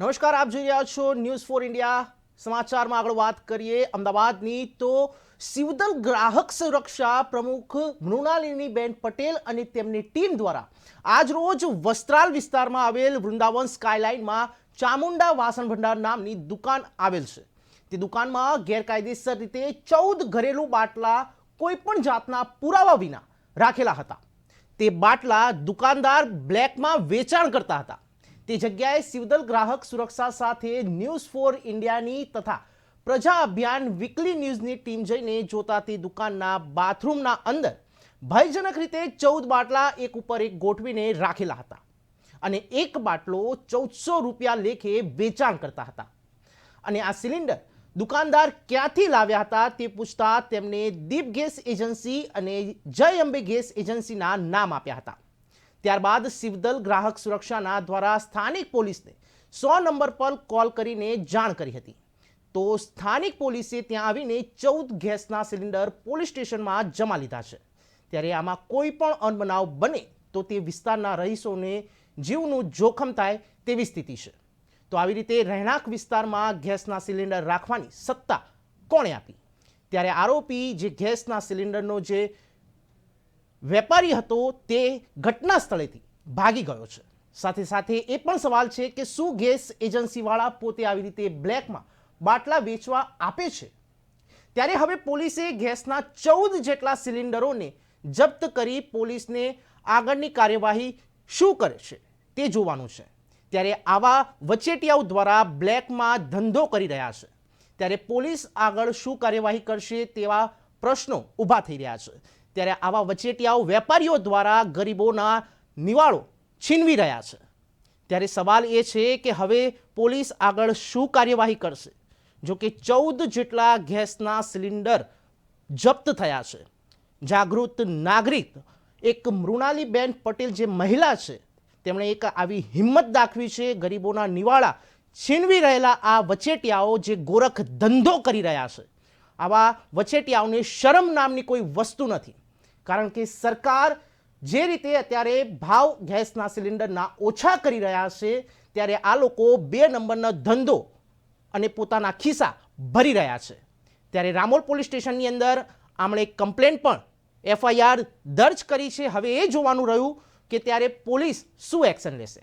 નમસ્કાર, આપ જોઈ રહ્યા છો ન્યૂઝ ફોર ઇન્ડિયા સમાચારમાં આગળ વાત કરીએ અમદાવાદની, તો સિવદલ ગ્રાહક સુરક્ષા પ્રમુખ મૃણાલિનીબેન પટેલ અને તેમની ટીમ દ્વારા આજરોજ વસ્ત્રાલ વિસ્તારમાં આવેલ વૃંદાવન સ્કાયલાઇનમાં ચામુંડા વાસણ ભંડાર નામની દુકાન આવેલ છે. તે દુકાનમાં ગેરકાયદેસર રીતે ચૌદ ઘરેલું બાટલા કોઈ પણ જાતના પુરાવા વિના રાખેલા હતા. તે બાટલા દુકાનદાર બ્લેકમાં વેચાણ કરતા હતા. તે જગ્યાએ સિવદલ ગ્રાહક સુરક્ષા સાથે ન્યૂઝ ફોર ઇન્ડિયાની તથા પ્રજા અભિયાન વીકલી ન્યૂઝની ટીમ જઈને જોતા તે દુકાનના બાથરૂમના અંદર ભયજનક રીતે ચૌદ બાટલા એક ઉપર એક ગોઠવીને રાખેલા હતા અને એક બાટલો ચૌદસો રૂપિયા લેખે વેચાણ કરતા હતા. અને આ સિલિન્ડર દુકાનદાર ક્યાંથી લાવ્યા હતા તે પૂછતા તેમને દીપ ગેસ એજન્સી અને જય અંબે ગેસ એજન્સીના નામ આપ્યા હતા. ત્યારબાદ સિવદલ ગ્રાહક સુરક્ષાના દ્વારા સ્થાનિક પોલીસને સો નંબર પર કોલ કરીને જાણ કરી હતી. તો સ્થાનિક પોલીસે ત્યાં આવીને ચૌદ ગેસના સિલિન્ડર પોલીસ સ્ટેશનમાં જમા લીધા છે. ત્યારે આમાં કોઈ પણ અનબનાવ બને તો તે વિસ્તારના રહીશોને જીવનું જોખમ થાય તેવી સ્થિતિ છે. તો આવી રીતે રહેણાંક વિસ્તારમાં ગેસના સિલિન્ડર રાખવાની સત્તા કોણે આપી? ત્યારે આરોપી જે ગેસના સિલિન્ડરનો જે વેપારી હતો તે ઘટના સ્થળેથી ભાગી ગયો છે. સાથે સાથે એ પણ સવાલ છે કે શું ગેસ એજન્સીવાળા પોતે આવી રીતે બ્લેકમાં બાટલા વેચવા આપે છે? ત્યારે હવે પોલીસે ગેસના ચૌદ જેટલા સિલિન્ડરોને જપ્ત કરી પોલીસને આગળની કાર્યવાહી શું કરે છે તે જોવાનું છે. ત્યારે આવા વચેટિયાઓ દ્વારા બ્લેકમાં ધંધો કરી રહ્યા છે. ત્યારે પોલીસ આગળ શું કાર્યવાહી કરશે તેવા પ્રશ્નો ઊભા થઈ રહ્યા છે. ત્યારે આવા વચેટિયાઓ વેપારીઓ દ્વારા ગરીબોના નિવાળો છીનવી રહ્યા છે. ત્યારે સવાલ એ છે કે હવે પોલીસ આગળ શું કાર્યવાહી કરશે? જો કે ચૌદ જેટલા ગેસના સિલિન્ડર જપ્ત થયા છે. જાગૃત નાગરિક એક મૃણાલીબેન પટેલ જે મહિલા છે, તેમણે એક આવી હિંમત દાખવી છે ગરીબોના નિવાળા છીનવી રહેલા આ વચેટિયાઓ જે ગોરખ ધંધો કરી રહ્યા છે. આવા વચેટિયાઓને શરમ નામની કોઈ વસ્તુ નથી. કારણ કે સરકાર જે રીતે અત્યારે ભાવ ગેસના સિલિન્ડરના ઓછા કરી રહ્યા છે, ત્યારે આ લોકો બે નંબરનો ધંધો અને પોતાના ખિસ્સા ભરી રહ્યા છે. ત્યારે રામોલ પોલીસ સ્ટેશનની અંદર આમણે કમ્પ્લેન પણ એફઆઈઆર દર્જ કરી છે. હવે એ જોવાનું રહ્યું કે ત્યારે પોલીસ શું એક્શન લેશે.